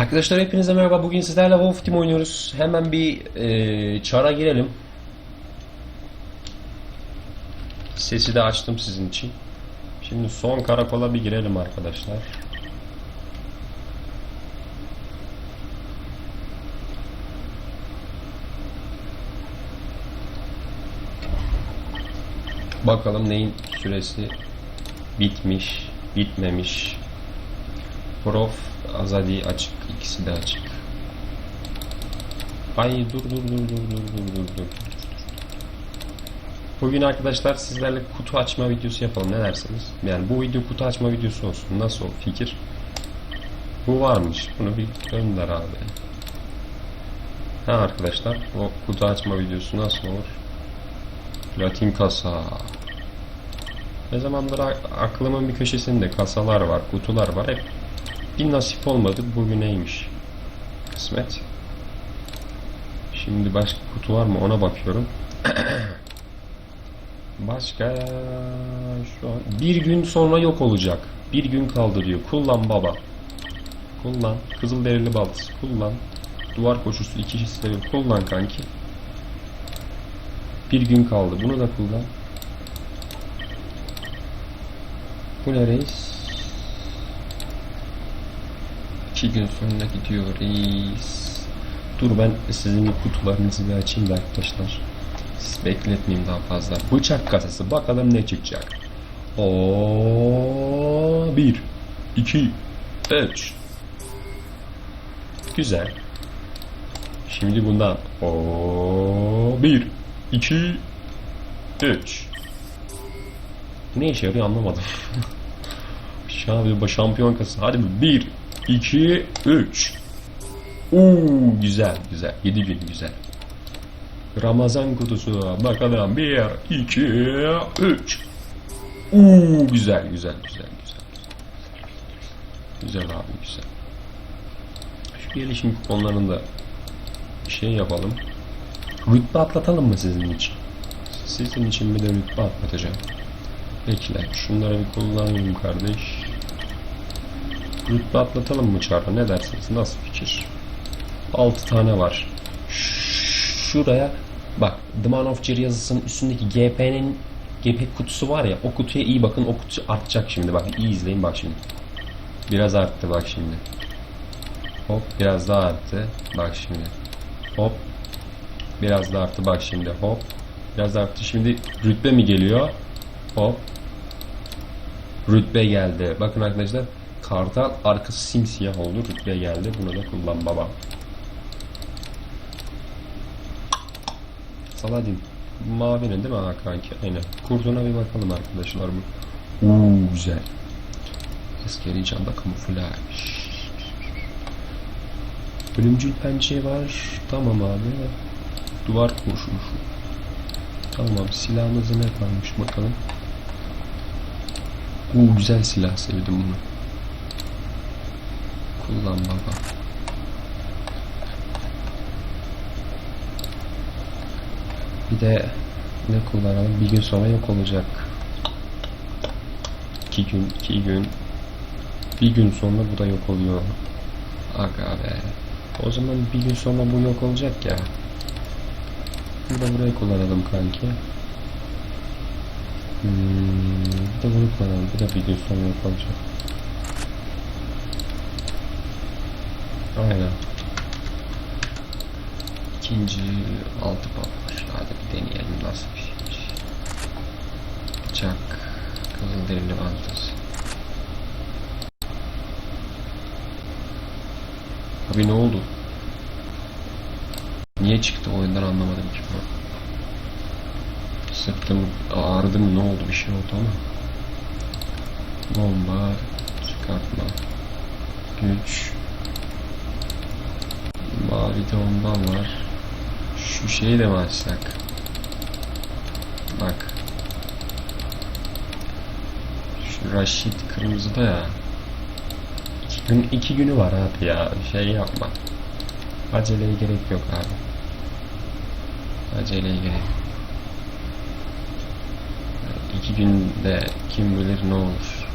Arkadaşlar hepinize merhaba. Bugün sizlerle Wolf Team oynuyoruz. Hemen bir e, çara girelim. Sesi de açtım sizin için. Şimdi son karakola bir girelim arkadaşlar. Bakalım neyin süresi bitmiş, bitmemiş. Prof Azadi açık. ikisi de açık. Ay dur dur dur dur dur dur dur dur. Bugün arkadaşlar sizlerle kutu açma videosu yapalım. Ne dersiniz? Yani bu video kutu açma videosu olsun. Nasıl o fikir? Bu varmış. Bunu bir gönder abi. Ha arkadaşlar o kutu açma videosu nasıl olur? Platin kasa. Ne zamandır aklımın bir köşesinde kasalar var, kutular var. Hep bir nasip olmadı. Bugün neymiş? Kısmet. Şimdi başka kutu var mı ona bakıyorum. başka şu an bir gün sonra yok olacak. Bir gün kaldı diyor. Kullan baba. Kullan. Kızılderili baltası. Kullan. Duvar koşusu iki hisleri kullan kanki. Bir gün kaldı. Bunu da kullan. Bu ne reis? İki gün sonra gidiyor reis. Dur ben sizin kutularınızı bir açayım da arkadaşlar. Siz bekletmeyeyim daha fazla. Bıçak kasası. Bakalım ne çıkacak. Oo, bir, iki, üç. Güzel. Şimdi bundan. Oo, bir, iki, üç. Ne işe yarıyor anlamadım. Şampiyon kasası. Hadi bir, iki, üç. Uuu güzel güzel. 7 gün güzel. Ramazan kutusu. Bakalım bir, iki, üç. Uuu güzel güzel güzel güzel. Güzel abi güzel. Şu gelişim kuponlarını da bir şey yapalım. Rütbe atlatalım mı sizin için? Sizin için bir de rütbe atlatacağım. Bekle. Şunları bir kullanayım kardeş. Rütbe atlatalım mı çarpı? Ne dersiniz? Nasıl fikir? 6 tane var. Şuraya bak The Man of Jir yazısının üstündeki GP'nin GP kutusu var ya o kutuya iyi bakın o kutu artacak şimdi bak iyi izleyin bak şimdi. Biraz arttı bak şimdi. Hop biraz daha arttı. Bak şimdi. Hop. Biraz daha arttı bak şimdi. Hop. Biraz arttı. Şimdi rütbe mi geliyor? Hop. Rütbe geldi. Bakın arkadaşlar kartal arkası simsiyah oldu. Rütbe geldi. Bunu da kullan baba. Saladin. Mavinin değil mi ha kanki? Aynen. Kurduna bir bakalım arkadaşlar. Uuu güzel. Askeri canda kamuflaj. Ölümcül pençe var. Tamam abi. Duvar kurşunu. Tamam silahımızda ne kalmış bakalım. Uuu güzel silah sevdim bunu. Kullan baba. Bir de ne kullanalım? Bir gün sonra yok olacak. İki gün, iki gün. Bir gün sonra bu da yok oluyor. Aga be. O zaman bir gün sonra bu yok olacak ya. Bir de burayı kullanalım kanki. Hmm, bir de bunu kullanalım. Bir de bir gün sonra yok olacak. Aynen. İkinci altı patlar. Hadi bir deneyelim nasıl bir şeymiş. Bıçak. Kızılderili vantası. Abi ne oldu? Niye çıktı oyundan anlamadım ki bu. Sırtım ağrıdı mı ne oldu bir şey oldu ama. Bomba çıkartma. Güç. Mavi de ondan var. Şu şeyi de mi açsak? Bak. Şu Raşit kırmızıda ya. İki, gün, iki günü var abi ya. Şey yapma. Aceleye gerek yok abi. Aceleye gerek iki günde kim bilir ne olur.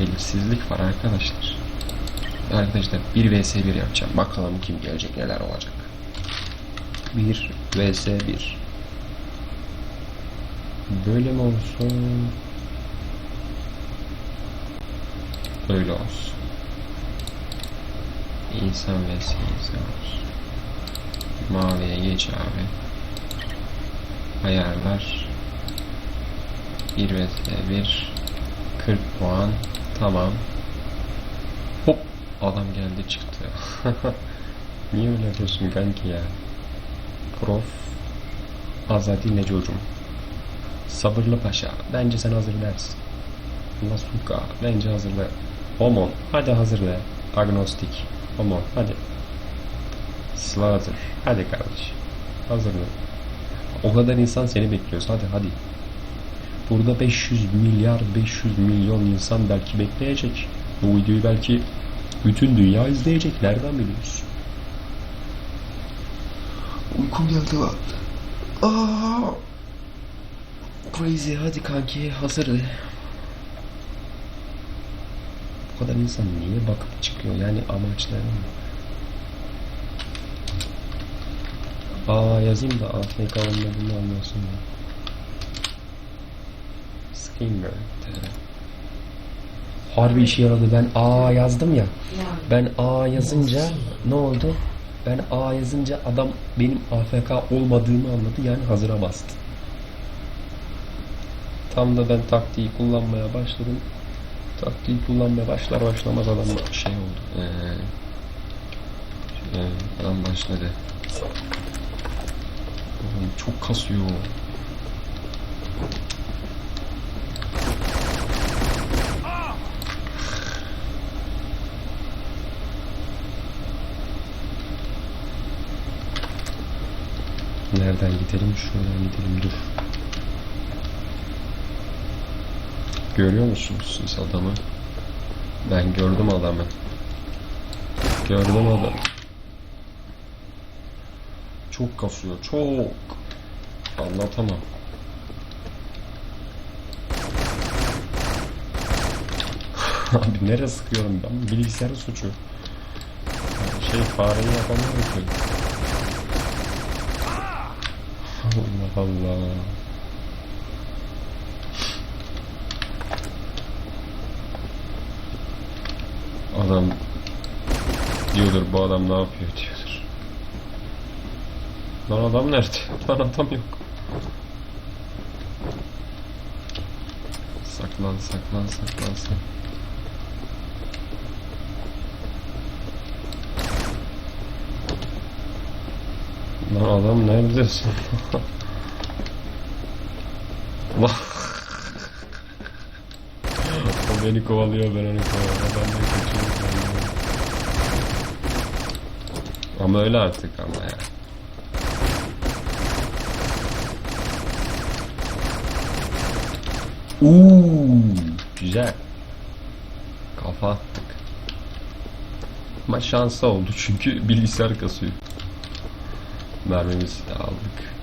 Belirsizlik var arkadaşlar. Arkadaşlar 1 vs 1 yapacağım. Bakalım kim gelecek neler olacak. 1 vs 1 Böyle mi olsun? Böyle olsun. İnsan vs insan olsun. Maviye geç abi. Ayarlar. 1 vs 1 40 puan. Tamam. Adam geldi çıktı. Niye öyle yapıyorsun kanki ya? Prof. Azadi Neco'cum. Sabırlı Paşa. Bence sen hazırlarsın. Nasuka. Bence hazırla. Homon. Hadi hazırla. Agnostik. Homon. Hadi. Slaughter. Hadi kardeş. Hazırla. O kadar insan seni bekliyoruz. Hadi hadi. Burada 500 milyar 500 milyon insan belki bekleyecek. Bu videoyu belki bütün dünya izleyecek. Nereden biliyorsun? Uykum geldi lan. Aa! Crazy hadi kanki hazır. Bu kadar insan niye bakıp çıkıyor? Yani amaçları ne? Aa yazayım da AFK olmadığını anlasınlar. Screamer. Harbi işe yaradı. Ben A yazdım ya. Ben A yazınca ne oldu? Ben A yazınca adam benim AFK olmadığımı anladı. Yani hazıra bastı. Tam da ben taktiği kullanmaya başladım. Taktiği kullanmaya başlar başlamaz adam şey oldu. Ee, şey, adam başladı. Oğlum çok kasıyor. Nereden gidelim? Şuradan gidelim dur. Görüyor musunuz siz adamı? Ben gördüm adamı. Gördüm adamı. Çok kasıyor, çok. Anlatamam. Abi nereye sıkıyorum ben? Bilgisayarın suçu. Şey fareyi yapamıyorum ki. Allah Allah. Adam diyordur bu adam ne yapıyor diyordur. Lan adam nerede? Lan adam yok. Saklan saklan saklan saklan. Lan adam neredesin? Lan. o beni kovalıyor ben onu kovalıyorum. Ben de kaçıyorum. Ama öyle artık ama ya. Uuu, güzel. Kafa attık. Ama şansa oldu çünkü bilgisayar kasıyor. Mermimizi de aldık.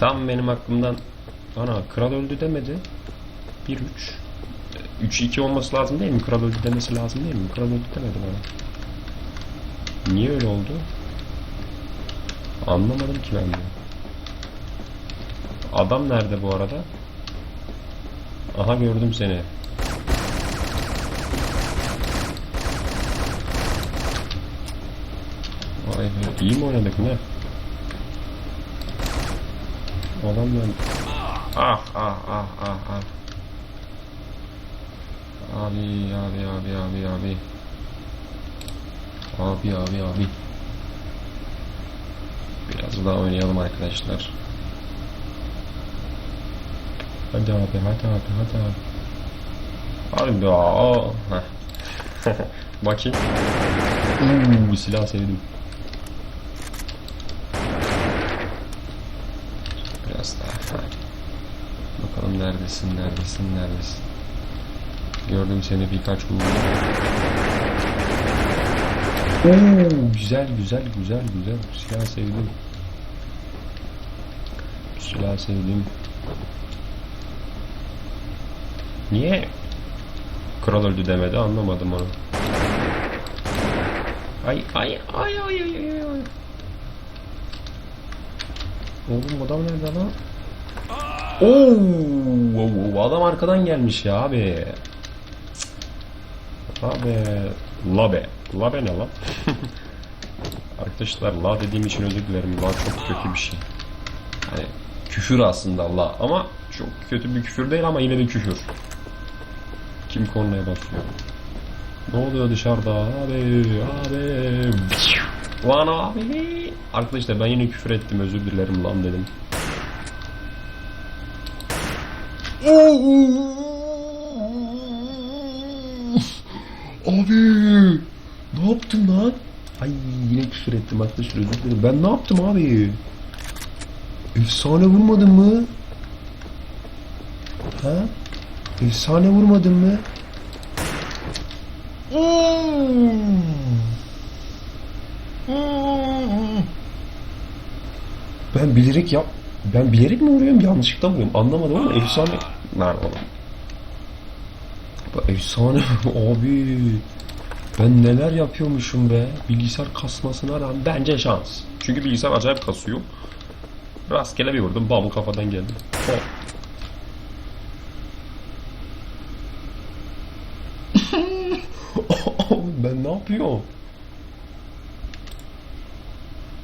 Tam benim aklımdan ana kral öldü demedi. 1-3. 3-2 olması lazım değil mi? Kral öldü demesi lazım değil mi? Kral öldü demedi bana. Niye öyle oldu? Anlamadım ki ben de. Adam nerede bu arada? Aha gördüm seni. Vay be iyi mi oynadık ne? Adam ben... Ah ah ah ah ah. Abi abi abi abi abi. Abi abi abi. Biraz daha oynayalım arkadaşlar. Hadi abi hadi abi hadi abi. Hadi be. Bakayım. Uuu silah sevdim. Biraz daha. Bakalım neredesin neredesin neredesin. Gördüm seni birkaç vurdu. Oo, güzel güzel güzel güzel. Silah sevdim. Silah sevdim. Niye kral öldü demedi anlamadım onu. Ay ay ay ay ay ay ay. Oğlum adam nerede lan? Oo, adam arkadan gelmiş ya abi. Abi, labe. Labe ne lan? Arkadaşlar la dediğim için özür dilerim. La çok kötü bir şey. Hani küfür aslında la ama çok kötü bir küfür değil ama yine de küfür. Kim kornaya basıyor? Ne oluyor dışarıda? Abi, abi. Lan abi. Arkadaşlar ben yine küfür ettim özür dilerim lan dedim. Abi ne yaptın lan? Ay yine küfür ettim özür dilerim. Ben ne yaptım abi? Efsane vurmadın mı? Ha? Efsane vurmadın mı? Ben bilerek yap... Ben bilerek mi vuruyorum yanlışlıkla mı vuruyorum anlamadım ama efsane... Bu efsane abi. Ben neler yapıyormuşum be. Bilgisayar kasmasına rağmen bence şans. Çünkü bilgisayar acayip kasıyor. Rastgele bir vurdum. Bam kafadan geldi. Hop. ben ne yapıyorum?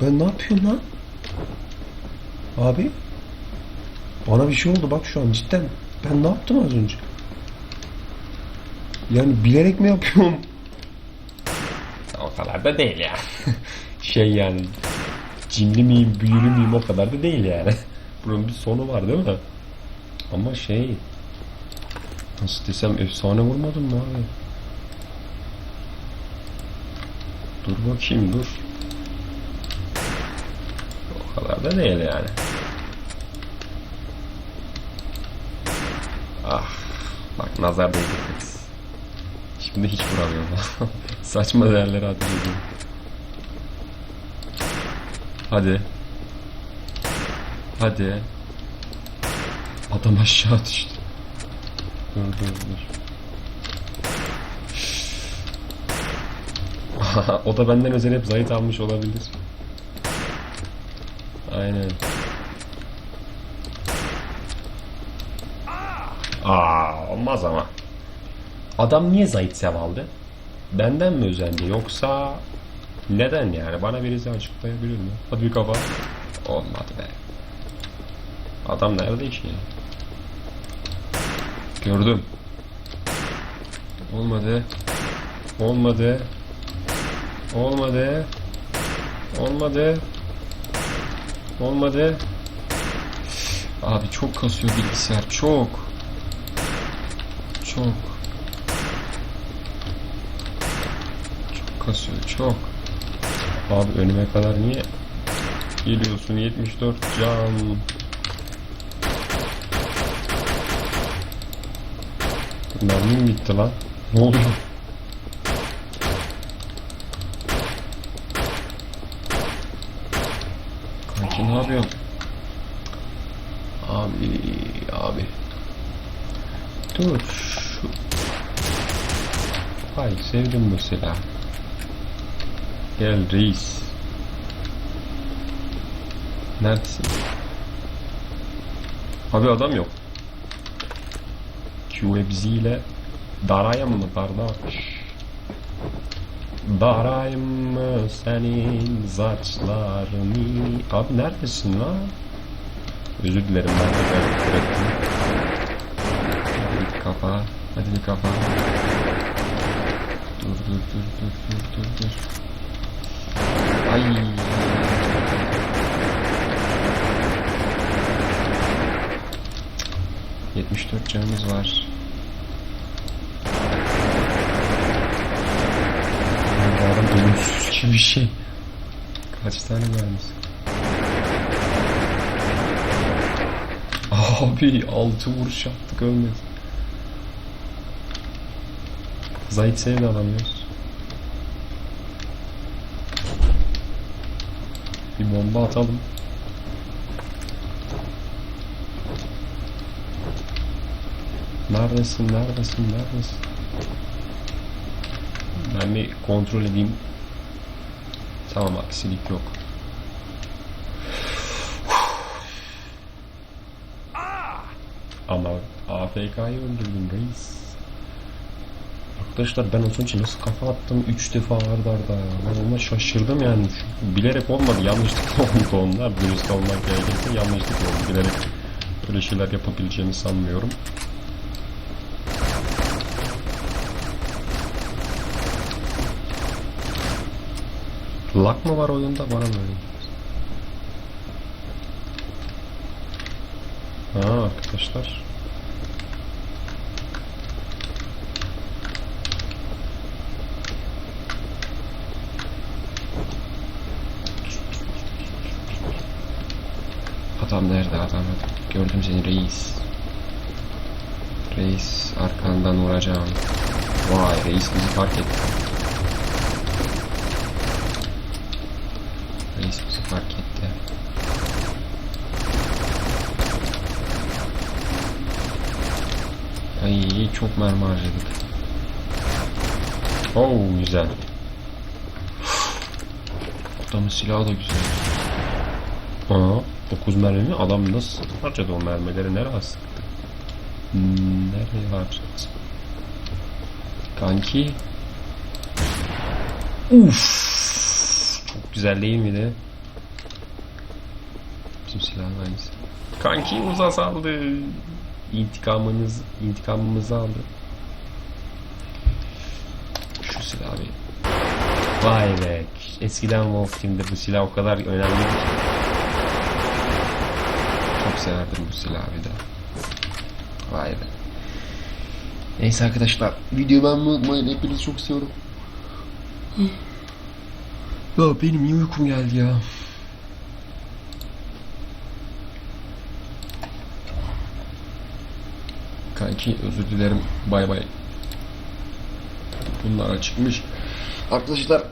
Ben ne yapıyorum lan? Abi? Bana bir şey oldu bak şu an cidden. Ben ne yaptım az önce? Yani bilerek mi yapıyorum? O kadar da değil ya. şey yani cinli miyim, büyülü müyüm o kadar da değil yani. Bunun bir sonu var değil mi? Ama şey nasıl desem efsane vurmadım mı abi? Dur bakayım dur. O kadar da değil yani. Ah bak nazar değdi. Şimdi hiç vuramıyorum. Saçma değerleri ateş ediyorum. Hadi. Hadi. Adam aşağı düştü. Dur dur dur. o da benden özel hep zayıf almış olabilir. Aynen. Aa, olmaz ama. Adam niye zayıf sev aldı? Benden mi özendi yoksa neden yani? Bana birisi açıklayabilir mi? Hadi bir kafa. Olmadı be. Adam nerede ki? Gördüm. Olmadı. Olmadı. Olmadı. Olmadı. Olmadı. Abi çok kasıyor bilgisayar. Çok. Çok. Çok kasıyor. Çok. Abi önüme kadar niye geliyorsun? 74 can. Mermim bitti lan. Ne oluyor? Kanki ne yapıyorsun? Abi, abi. Dur şu... Ay sevdim bu silah. Gel reis. Neredesin? Abi adam yok. QFZ ile darayım mı kardeş? Darayım mı senin saçlarını? Abi neredesin lan? Özür dilerim ben de ben bir kafa. Hadi bir kafa. Dur dur dur dur dur dur dur. Ay. Yetmiş dört canımız var. Ya Bu adam ölümsüz gibi bir şey. Kaç tane vermiş? Abi altı vuruş yaptık ölmedi. Zayt seni de alamıyoruz. Bir bomba atalım. Neredesin, neredesin, neredesin? Ben bir kontrol edeyim. Tamam aksilik yok. Ama AFK'yı öldürdüm reis. Arkadaşlar ben olsun için nasıl kafa attım 3 defa arda arda ya. Ben ona şaşırdım yani. Bilerek olmadı. Yanlışlıkla oldu onlar. Dürüst olmak gerekirse yanlışlıkla oldu. Bilerek böyle şeyler yapabileceğimi sanmıyorum. Lak mı var oyunda bana mı öyle? Ha arkadaşlar. Adam nerede adam? Gördüm seni reis. Reis arkandan vuracağım. Vay reis bizi fark etti. Reis bizi fark etti. Ay çok mermi harcadık. Oo güzel. Adamın silahı da güzel. Aa 9 mermi mi? Adam nasıl harcadı o mermileri? Nereye sıktı? Nereye harcadı? Kanki. Uf. Çok güzel değil miydi? Bizim silahın aynısı. Kanki uza saldı. İntikamınız, intikamımızı aldı. Şu silah abi. Vay be. Eskiden Wolf Team'de bu silah o kadar önemliydi ki. Severdim silahı bir de. Vay be. Neyse arkadaşlar. Videoyu ben unutmayın. Hepinizi çok seviyorum. Ya benim iyi uykum geldi ya. Kanki özür dilerim. Bay bay. Bunlar çıkmış. Arkadaşlar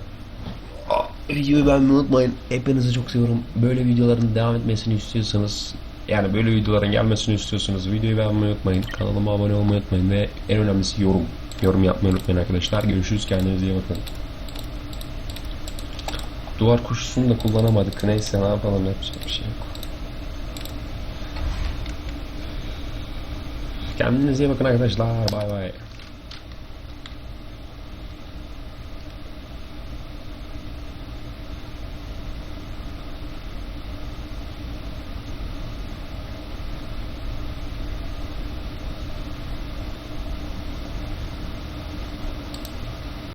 videoyu beğenmeyi unutmayın. Hepinizi çok seviyorum. Böyle videoların devam etmesini istiyorsanız yani böyle videoların gelmesini istiyorsanız videoyu beğenmeyi unutmayın. Kanalıma abone olmayı unutmayın ve en önemlisi yorum. Yorum yapmayı unutmayın arkadaşlar. Görüşürüz. Kendinize iyi bakın. Duvar koşusunu da kullanamadık. Neyse ne yapalım yapacak bir şey yok. Kendinize iyi bakın arkadaşlar. Bay bay.